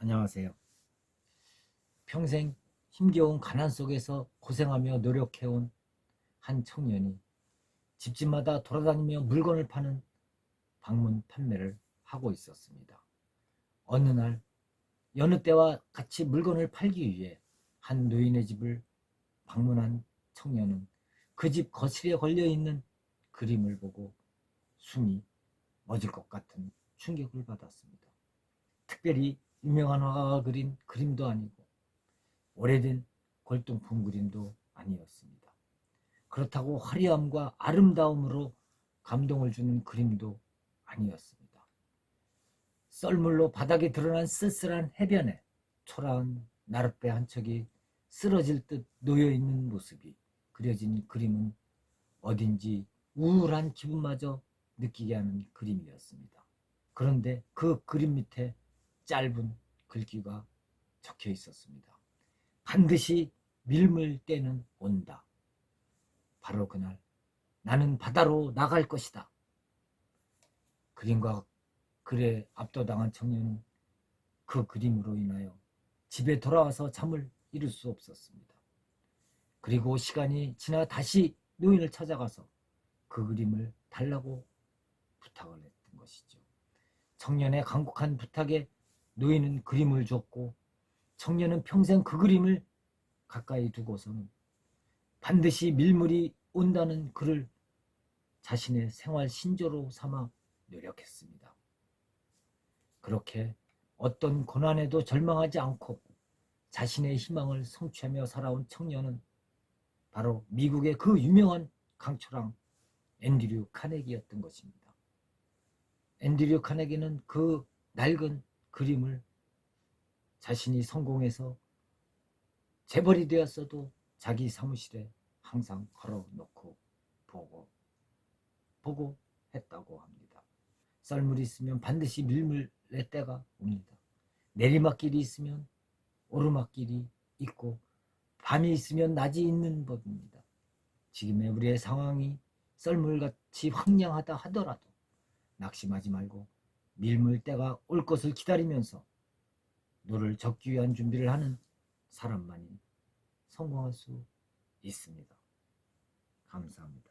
안녕하세요. 평생 힘겨운 가난 속에서 고생하며 노력해온 한 청년이 집집마다 돌아다니며 물건을 파는 방문 판매를 하고 있었습니다. 어느 날 여느 때와 같이 물건을 팔기 위해 한 노인의 집을 방문한 청년은 그 집 거실에 걸려 있는 그림을 보고 숨이 멎을 것 같은 충격을 받았습니다. 특별히 유명한 화가가 그린 그림도 아니고 오래된 골동품 그림도 아니었습니다. 그렇다고 화려함과 아름다움으로 감동을 주는 그림도 아니었습니다. 썰물로 바닥에 드러난 쓸쓸한 해변에 초라한 나룻배 한 척이 쓰러질 듯 놓여 있는 모습이 그려진 그림은 어딘지 우울한 기분마저 느끼게 하는 그림이었습니다. 그런데 그 그림 밑에 짧은 글귀가 적혀 있었습니다. 반드시 밀물 때는 온다. 바로 그날 나는 바다로 나갈 것이다. 그림과 글에 압도당한 청년은 그 그림으로 인하여 집에 돌아와서 잠을 이룰 수 없었습니다. 그리고 시간이 지나 다시 노인을 찾아가서 그 그림을 달라고 부탁을 했던 것이죠. 청년의 간곡한 부탁에 노인은 그림을 줬고 청년은 평생 그 그림을 가까이 두고서는 반드시 밀물이 온다는 글을 자신의 생활 신조로 삼아 노력했습니다. 그렇게 어떤 고난에도 절망하지 않고 자신의 희망을 성취하며 살아온 청년은 바로 미국의 그 유명한 강초랑 앤드류 카네기였던 것입니다. 앤드류 카네기는 그 낡은 그림을 자신이 성공해서 재벌이 되었어도 자기 사무실에 항상 걸어놓고 보고 보고 했다고 합니다. 썰물이 있으면 반드시 밀물의 때가 옵니다. 내리막길이 있으면 오르막길이 있고 밤이 있으면 낮이 있는 법입니다. 지금의 우리의 상황이 썰물같이 황량하다 하더라도 낙심하지 말고 밀물 때가 올 것을 기다리면서 노를 적기 위한 준비를 하는 사람만이 성공할 수 있습니다. 감사합니다.